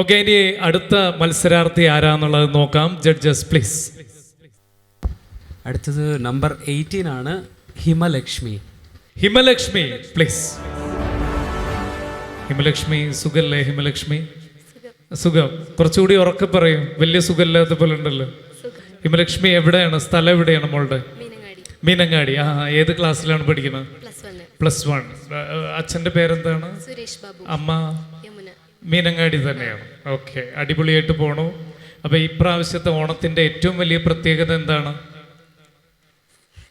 Okay ഇനി അടുത്ത മത്സരാർത്ഥി ആരാന്നുള്ളത് നോക്കാം. ജഡ്ജസ് പ്ലീസ് അടുത്തത് നമ്പർ എയ്റ്റീൻ ആണ് ഹിമലക്ഷ്മി. ഹിമലക്ഷ്മി പ്ലീസ് ഹിമലക്ഷ്മി സുഖല്ലേ ഹിമലക്ഷ്മി? സുഖം. കുറച്ചുകൂടി ഉറക്കെ പറയും. വലിയ സുഖമില്ലാത്ത പോലെ ഉണ്ടല്ലോ. ഹിമലക്ഷ്മി എവിടെയാണ്? സ്ഥലം എവിടെയാണ് മോളുടെ? മീനങ്ങാടി. മീനങ്ങാടി. ആ ഏത് ക്ലാസ്സിലാണ് പഠിക്കുന്നത്? പ്ലസ് വൺ അച്ഛന്റെ പേരെന്താണ്? സുരേഷ് ബാബു. അമ്മ? മീനങ്ങാടി തന്നെയാണ്. ഓക്കെ അടിപൊളിയായിട്ട് പോണു. അപ്പോൾ ഈ പ്രാവശ്യത്തെ ഓണത്തിന്റെ ഏറ്റവും വലിയ പ്രത്യേകത എന്താണ്?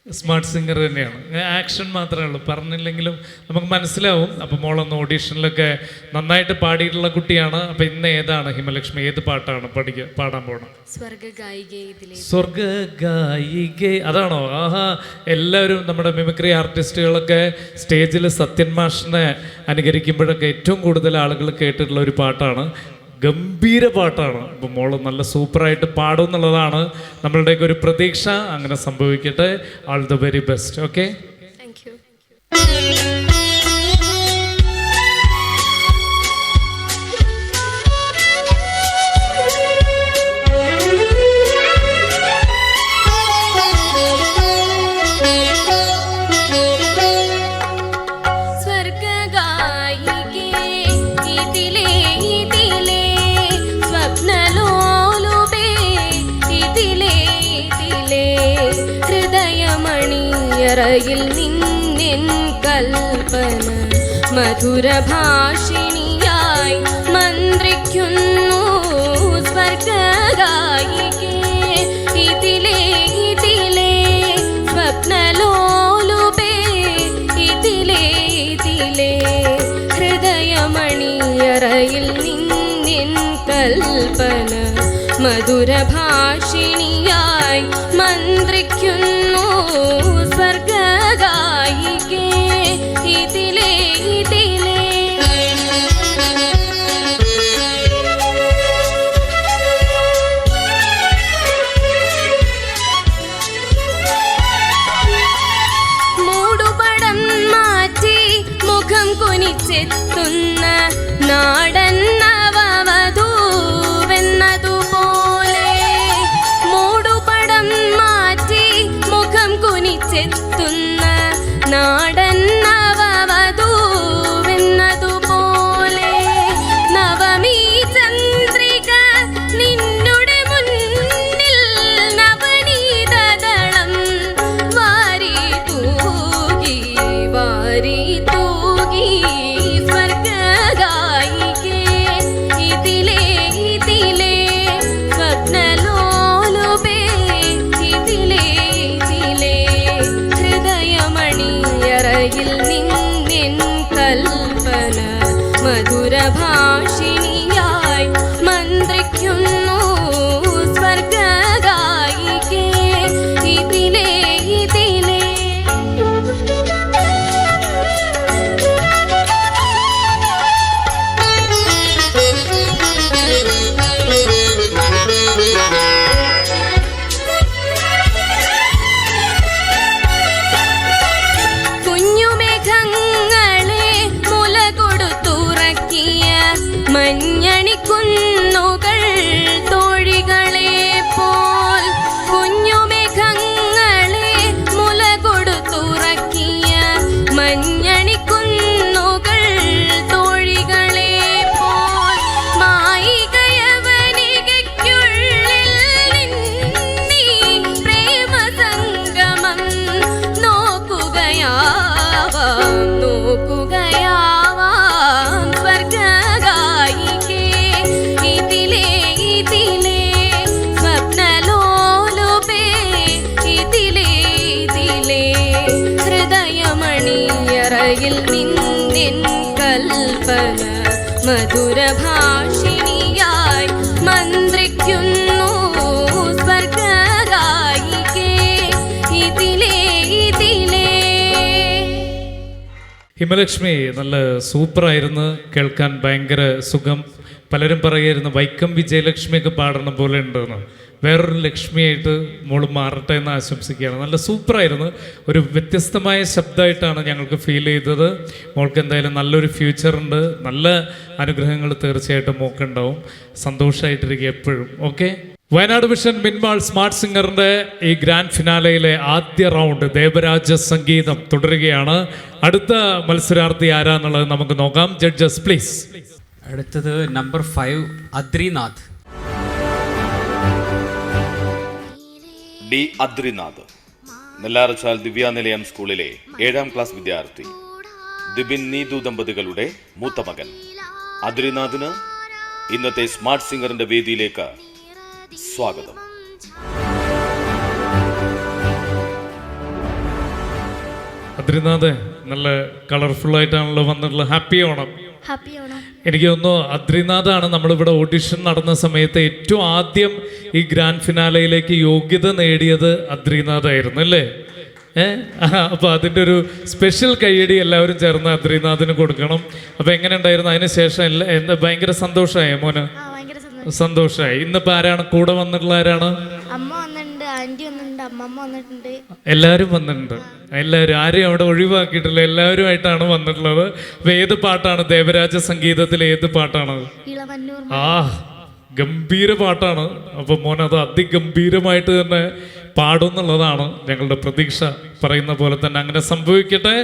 സ്മാർട്ട് സിംഗർ തന്നെയാണ്. ആക്ഷൻ മാത്രമേ ഉള്ളൂ. പറഞ്ഞില്ലെങ്കിലും നമുക്ക് മനസ്സിലാവും. അപ്പോൾ മോളൊന്ന് ഓഡീഷനിലൊക്കെ നന്നായിട്ട് പാടിയിട്ടുള്ള കുട്ടിയാണ്. അപ്പോൾ ഇന്ന് ഏതാണ് ഹിമലക്ഷ്മി? ഏത് പാട്ടാണ് പഠിക്കുക പാടാൻ പോകണം സ്വർഗ ഗായിക ഇതിലെ സ്വർഗ ഗായിക അതാണോ? ആഹാ. എല്ലാവരും നമ്മുടെ മിമിക്രി ആർട്ടിസ്റ്റുകളൊക്കെ സ്റ്റേജിൽ സത്യൻ മാഷിനെ അനുകരിക്കുമ്പോഴൊക്കെ ഏറ്റവും കൂടുതൽ ആളുകൾ കേട്ടിട്ടുള്ള ഒരു പാട്ടാണ്. ഗംഭീര പാട്ടാണ്. അപ്പം മോൾ നല്ല സൂപ്പറായിട്ട് പാടും എന്നുള്ളതാണ് നമ്മളുടെയൊക്കെ ഒരു പ്രതീക്ഷ. അങ്ങനെ സംഭവിക്കട്ടെ. All the very best okay thank you കൽപ്പന മധുരഭാഷിണിയായി മന്ത്രിക്കുന്നു സ്വർഗഗായികേ. ഇതിലേ ഇതിലേ സ്വപ്നലോലുപേ. ഇതിലേ ഇതിലേ ഹൃദയമണിയറയിൽ നിന്നിൻ കൽപ്പന മധുരഭാഷിണിയായി മന്ത്രിക്കുന്നു മധുരഭാഷിണിയായി മന്ത്രിക്കുന്നു ഹിമലക്ഷ്മി നല്ല സൂപ്പറായിരുന്നു. കേൾക്കാൻ ഭയങ്കര സുഖം. പലരും പറയായിരുന്നു വൈക്കം വിജയലക്ഷ്മിയൊക്കെ പാടണ പോലെ ഉണ്ടെന്ന്. വേറൊരു ലക്ഷ്മിയായിട്ട് മോൾ മാറട്ടെ എന്ന് ആശംസിക്കുകയാണ്. നല്ല സൂപ്പറായിരുന്നു. ഒരു വ്യത്യസ്തമായ ശബ്ദമായിട്ടാണ് ഞങ്ങൾക്ക് ഫീൽ ചെയ്തത്. മോൾക്ക് എന്തായാലും നല്ലൊരു ഫ്യൂച്ചറുണ്ട് നല്ല അനുഗ്രഹങ്ങൾ തീർച്ചയായിട്ടും മോക്കുണ്ടാവും സന്തോഷമായിട്ടിരിക്കുക എപ്പോഴും. Okay? Wayanad vision Minmall smart സിംഗറിന്റെ ഈ ഗ്രാൻഡ് ഫിനാലയിലെ ആദ്യ റൗണ്ട് ദേവരാജ സംഗീതം തുടരുകയാണ്. അടുത്ത മത്സരാർത്ഥി ആരാന്നുള്ളത് നമുക്ക് നോക്കാം. Judges please. അടുത്തത് number five Adrinath. D Adrinath. Nellarachal Divyanilayam സ്കൂളിലെ ഏഴാം ക്ലാസ് വിദ്യാർത്ഥി. ദിബിൻ നീതു ദമ്പതികളുടെ മൂത്ത മകൻ. അദ്രിനാഥിന് ഇന്നത്തെ സ്മാർട്ട് സിംഗറിന്റെ വേദിയിലേക്ക് സ്വാഗതം. അദ്രിനാഥ് നല്ല കളർഫുൾ ആയിട്ടാണല്ലോ വന്നിട്ടുള്ളത്. ഹാപ്പി ഓണം ഹാപ്പി ഓണം എനിക്ക് തോന്നുന്നു അദ്രിനാഥാണ് നമ്മളിവിടെ ഓഡിഷൻ നടന്ന സമയത്ത് ഏറ്റവും ആദ്യം ഈ ഗ്രാൻഡ് ഫിനാലയിലേക്ക് യോഗ്യത നേടിയത് അദ്രിനാഥായിരുന്നു അല്ലേ? ഏഹ് അപ്പൊ അതിന്റെ ഒരു സ്പെഷ്യൽ കൈയടി എല്ലാവരും ചേർന്ന് അദ്രിനാഥിന് കൊടുക്കണം. അപ്പൊ എങ്ങനെ ഉണ്ടായിരുന്നു? അതിന് ശേഷം എല്ലാ എന്താ ഭയങ്കര സന്തോഷമായ മോന്? സന്തോഷമായി. ഇന്നിപ്പോ ആരാണ്? കൂടെ വന്നിട്ടുള്ള ആരാണ്? അമ്മ ആന്റി വന്നിട്ടുണ്ട് അമ്മമ്മ വന്നിട്ടുണ്ട്. എല്ലാവരും വന്നിട്ടുണ്ട്. എല്ലാവരും ആരെയും അവിടെ ഒഴിവാക്കിയിട്ടില്ല. എല്ലാവരുമായിട്ടാണ് വന്നിട്ടുള്ളത്. അപ്പൊ ഏത് പാട്ടാണ്? ദേവരാജ സംഗീതത്തിലെ ഏത് പാട്ടാണ്? ഇളവന്നൂർ ആ ഗംഭീര പാട്ടാണ്. അപ്പൊ മോൻ അത് അതിഗംഭീരമായിട്ട് തന്നെ പാടും എന്നുള്ളതാണ് ഞങ്ങളുടെ പ്രതീക്ഷ. പറയുന്ന പോലെ തന്നെ അങ്ങനെ സംഭവിക്കട്ടെ.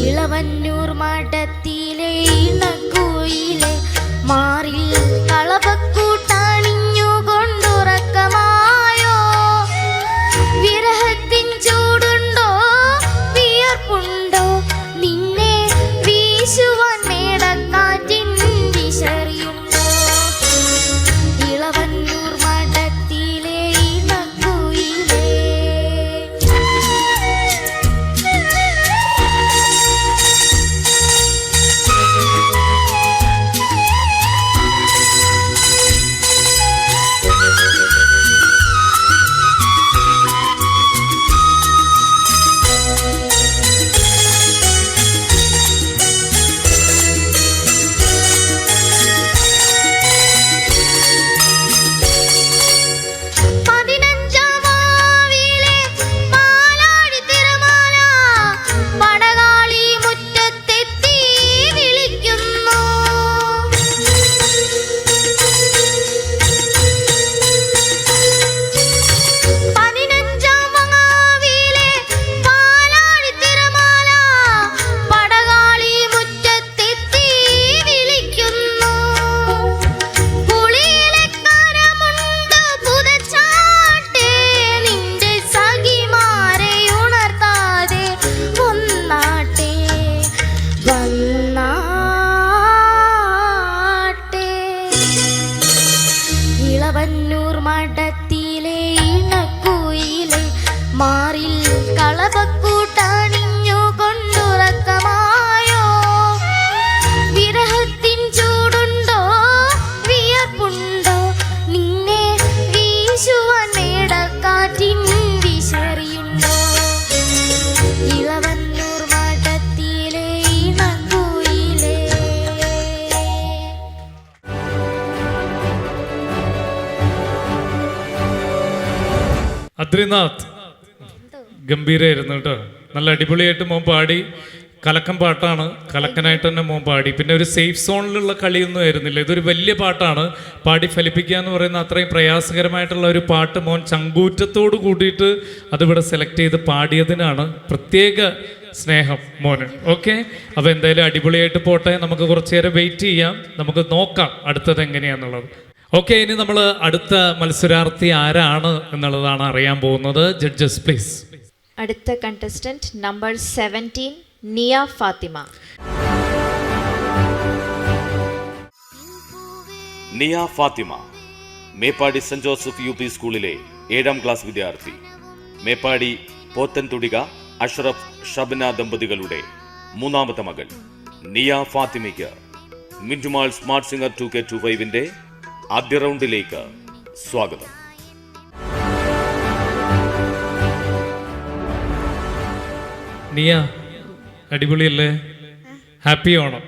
ഇളവന്നൂർ മാട്ടത്തിലെ ഇണക്കോയിലെ മാറിൽ കളപക്കൂട്ടണിഞ്ഞു അദ്രിനാഥ് ഗംഭീരമായിരുന്നു കേട്ടോ. നല്ല അടിപൊളിയായിട്ട് മോൻ പാടി. കലക്കം പാട്ടാണ്. കലക്കനായിട്ട് തന്നെ മോൻ പാടി. പിന്നെ ഒരു സേഫ് സോണിലുള്ള കളിയൊന്നും ആയിരുന്നില്ല. ഇതൊരു വലിയ പാട്ടാണ്. പാടി ഫലിപ്പിക്കുക എന്ന് പറയുന്ന അത്രയും പ്രയാസകരമായിട്ടുള്ള ഒരു പാട്ട് മോൻ ചങ്കൂറ്റത്തോട് കൂടിയിട്ട് അതിവിടെ സെലക്ട് ചെയ്ത് പാടിയതിനാണ് പ്രത്യേക സ്നേഹം മോന്. ഓക്കെ അപ്പോൾ എന്തായാലും അടിപൊളിയായിട്ട് പോട്ടെ. നമുക്ക് കുറച്ച് നേരം വെയിറ്റ് ചെയ്യാം. നമുക്ക് നോക്കാം അടുത്തത് എങ്ങനെയാന്നുള്ളത്. ഓക്കെ ഇനി നമ്മൾ അടുത്ത മത്സരാർത്ഥി ആരാണ് എന്നുള്ളതാണ് അറിയാൻ പോകുന്നത്. ജഡ്ജസ് പ്ലീസ് അടുത്ത contestant number seventeen Niya Fathima. Niya Fathima Meppadi Saint Joseph U P സ്കൂളിലെ ഏഴാം ക്ലാസ് വിദ്യാർത്ഥി. മേപ്പാടി പോത്തൻതുടിക അഷ്റഫ് ഷബ്ന ദമ്പതികളുടെ മൂന്നാമത്തെ മകൾ Niya ഫാത്തിമയ്ക്ക്. Mintmall smart singer two K two ഫൈവിന്റെ ആദ്യ റൗണ്ടിലേക്ക് സ്വാഗതം. നിയ അടിപൊളിയല്ലേ? ഹാപ്പി ഓണം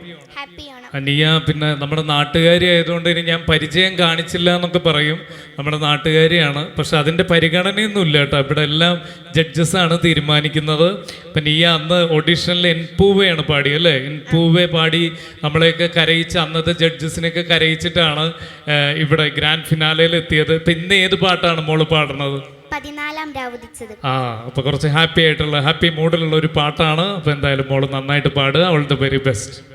ഹാപ്പി ഓണം ആ, നിയ പിന്നെ നമ്മുടെ നാട്ടുകാരി ആയതുകൊണ്ട് ഇനി ഞാൻ പരിചയം കാണിച്ചില്ല എന്നൊക്കെ പറയും. നമ്മുടെ നാട്ടുകാരിയാണ്. പക്ഷെ അതിന്റെ പരിഗണനയൊന്നുമില്ല കേട്ടോ. ഇവിടെ എല്ലാം ജഡ്ജസാണ് ആണ് തീരുമാനിക്കുന്നത്. അപ്പം നീ അന്ന് ഓഡീഷനിൽ എൻപൂവയാണ് പാടി അല്ലേ? എൻപൂവെ പാടി നമ്മളെയൊക്കെ കരയിച്ച് അന്നത്തെ ജഡ്ജസിനെയൊക്കെ കരയിച്ചിട്ടാണ് ഇവിടെ ഗ്രാൻഡ് ഫിനാലയിൽ എത്തിയത്. ഇപ്പം ഇന്ന് ഏത് പാട്ടാണ് മോൾ പാടുന്നത്? പതിനാലാം രാവുദിച്ചത് ആ അപ്പൊ കുറച്ച് ഹാപ്പി ആയിട്ടുള്ള ഹാപ്പി മൂഡിലുള്ള ഒരു പാട്ടാണ്. അപ്പൊ എന്തായാലും മോൾ നന്നായിട്ട് പാടുക. അവൾ ദ വെരി ബെസ്റ്റ്.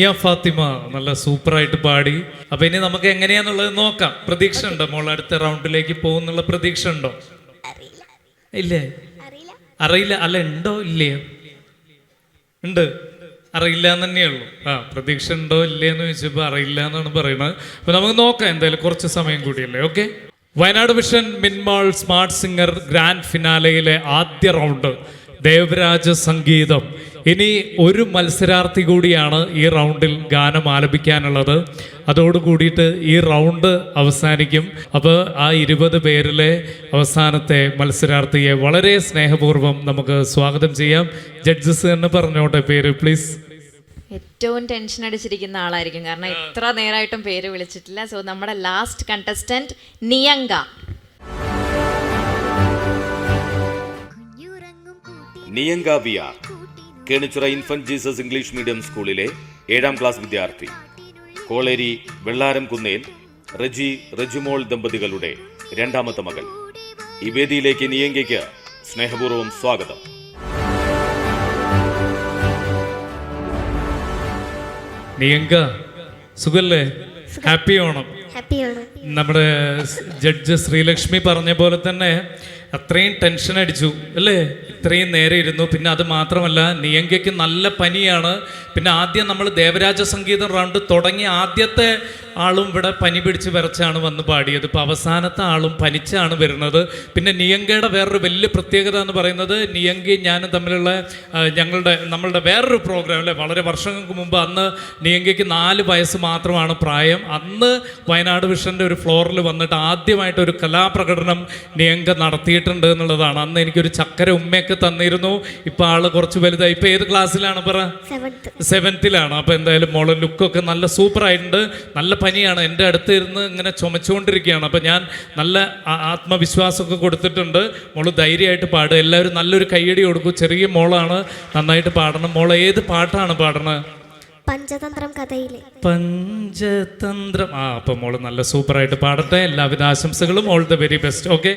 നിയ ഫാത്തിമ നല്ല സൂപ്പറായിട്ട് പാടി. അപ്പൊ ഇനി നമുക്ക് എങ്ങനെയാന്നുള്ളത് നോക്കാം. പ്രതീക്ഷ ഉണ്ടോ? മോൾ അടുത്ത റൗണ്ടിലേക്ക് പോകുന്നുള്ള പ്രതീക്ഷ ഉണ്ടോ? ഇല്ലേ? അറിയില്ല. അറിയില്ല. അല്ല ഉണ്ടോ ഇല്ലയോ? ഉണ്ട്. അറിയില്ല എന്ന് തന്നെയുള്ളൂ ആ പ്രതീക്ഷ ഉണ്ടോ ഇല്ലയെന്ന് ചോദിച്ചപ്പോൾ അറിയില്ല എന്നാണ് പറയുന്നത്. അപ്പോൾ നമുക്ക് നോക്കാം എന്തായാലും കുറച്ച് സമയം കൂടിയല്ലേ. Okay? Wayanad mission Minmall smart singer grand ഫിനാലയിലെ ആദ്യ റൗണ്ട്. ദേവരാജ സംഗീതം ഇനി ഒരു മത്സരാർത്ഥി കൂടിയാണ് ഈ റൗണ്ടിൽ ഗാനം ആലപിക്കാനുള്ളത്. അതോട് കൂടിയിട്ട് ഈ റൗണ്ട് അവസാനിക്കും. അപ്പോൾ ആ ഇരുപത് പേരിലെ അവസാനത്തെ മത്സരാർത്ഥിയെ വളരെ സ്നേഹപൂർവം നമുക്ക് സ്വാഗതം ചെയ്യാം. ജഡ്ജസ് എന്ന് പറഞ്ഞോട്ടെ പേര് പ്ലീസ് ഏറ്റവും ടെൻഷൻ അടിച്ചിരിക്കുന്ന ആളായിരിക്കും. കാരണം ഇത്ര നേരമായിട്ടും പേര് വിളിച്ചിട്ടില്ല. സോ നമ്മുടെ ലാസ്റ്റ് കണ്ടസ്റ്റന്റ് നിയങ്ക. കൂട്ടി Niyanka V R Kenichira infant Jesus English medium സ്കൂളിലെ ഏഴാം ക്ലാസ് വിദ്യാർത്ഥി. കോളേരി വെള്ളാരം കുന്നേൽ റജി റജിമോൾ ദമ്പതികളുടെ രണ്ടാമത്തെ മകൾ ഈ വേദിയിലേക്ക് നിയങ്കയ്ക്ക് സ്നേഹപൂർവം സ്വാഗതം. നിയങ്ക സുഖല്ലേ? ഹാപ്പി ഓണം നമ്മുടെ ജഡ്ജ് ശ്രീലക്ഷ്മി പറഞ്ഞ പോലെ തന്നെ അത്രയും ടെൻഷൻ അടിച്ചു അല്ലേ? ഇത്രയും നേരെ ഇരുന്നു. പിന്നെ അത് മാത്രമല്ല നിയങ്കയ്ക്ക് നല്ല പനിയാണ്. പിന്നെ ആദ്യം നമ്മൾ ദേവരാജ സംഗീതം റൗണ്ട് തുടങ്ങി ആദ്യത്തെ ആളും ഇവിടെ പനി പിടിച്ച് വരച്ചാണ് വന്ന് പാടിയത്. ഇപ്പോൾ അവസാനത്തെ ആളും പനിച്ചാണ് വരുന്നത്. പിന്നെ നിയങ്കയുടെ വേറൊരു വലിയ പ്രത്യേകത എന്ന് പറയുന്നത് നിയങ്കയും ഞാനും തമ്മിലുള്ള ഞങ്ങളുടെ നമ്മളുടെ വേറൊരു പ്രോഗ്രാം അല്ലേ? വളരെ വർഷങ്ങൾക്ക് മുമ്പ് അന്ന് നിയങ്കയ്ക്ക് നാല് വയസ്സ് മാത്രമാണ് പ്രായം. അന്ന് വയനാട് വിഷന്റെ ഒരു ഫ്ലോറിൽ വന്നിട്ട് ആദ്യമായിട്ട് ഒരു കലാപ്രകടനം നിയങ്ക നടത്തിയിട്ടുണ്ട് എന്നുള്ളതാണ്. അന്ന് എനിക്കൊരു ചക്കര ഉമ്മയൊക്കെ തന്നിരുന്നു. ഇപ്പൊ ആൾ കുറച്ച് വലുതായി. ഇപ്പൊ ഏത് ക്ലാസ്സിലാണ് പറ? സെവൻത്ത് സെവൻത്തിലാണ് അപ്പൊ എന്തായാലും മോളെ ലുക്കൊക്കെ നല്ല സൂപ്പർ ആയിട്ടുണ്ട് നല്ല പനിയാണ്. എന്റെ അടുത്ത് ഇരുന്ന് ഇങ്ങനെ ചുമച്ചുകൊണ്ടിരിക്കുകയാണ്. അപ്പൊ ഞാൻ നല്ല ആത്മവിശ്വാസമൊക്കെ കൊടുത്തിട്ടുണ്ട്. മോൾ ധൈര്യമായിട്ട് പാടുക. എല്ലാവരും നല്ലൊരു കൈയടി കൊടുക്കും. ചെറിയ മോളാണ്. നന്നായിട്ട് പാടണം. മോളെ ഏത് പാട്ടാണ് പാടണത് പഞ്ചതന്ത്രം കഥയിലെ. പഞ്ചതന്ത്രം. ആ അപ്പൊ മോൾ നല്ല സൂപ്പറായിട്ട് പാടട്ടെ. എല്ലാവിധ ആശംസകളും. All the very best okay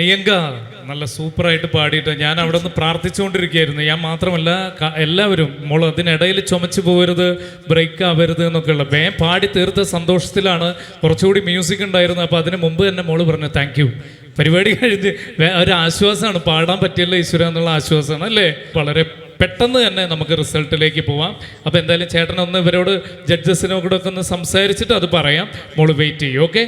Niyanka നല്ല സൂപ്പറായിട്ട് പാടിയിട്ട് ഞാൻ അവിടെ നിന്ന് പ്രാർത്ഥിച്ചുകൊണ്ടിരിക്കുകയായിരുന്നു. ഞാൻ മാത്രമല്ല എല്ലാവരും മോൾ അതിനിടയിൽ ചുമച്ചു പോകരുത് ബ്രേക്ക് ആവരുത് എന്നൊക്കെയുള്ള. വേ പാടി തീർത്ത സന്തോഷത്തിലാണ് കുറച്ചുകൂടി മ്യൂസിക് ഉണ്ടായിരുന്നത്. അപ്പോൾ അതിന് മുമ്പ് തന്നെ മോൾ പറഞ്ഞു താങ്ക് യു പരിപാടി കഴിഞ്ഞ് ഒരു ആശ്വാസമാണ്. പാടാൻ പറ്റിയല്ലോ ഈശ്വര എന്നുള്ള ആശ്വാസമാണ് അല്ലേ? വളരെ പെട്ടെന്ന് തന്നെ നമുക്ക് റിസൾട്ടിലേക്ക് പോവാം. അപ്പോൾ എന്തായാലും ചേട്ടനൊന്ന് ഇവരോട് ജഡ്ജസിനോടൊക്കെ ഒന്ന് സംസാരിച്ചിട്ട് അത് പറയാം. മോൾ വെയിറ്റ് ചെയ്യും ഓക്കെ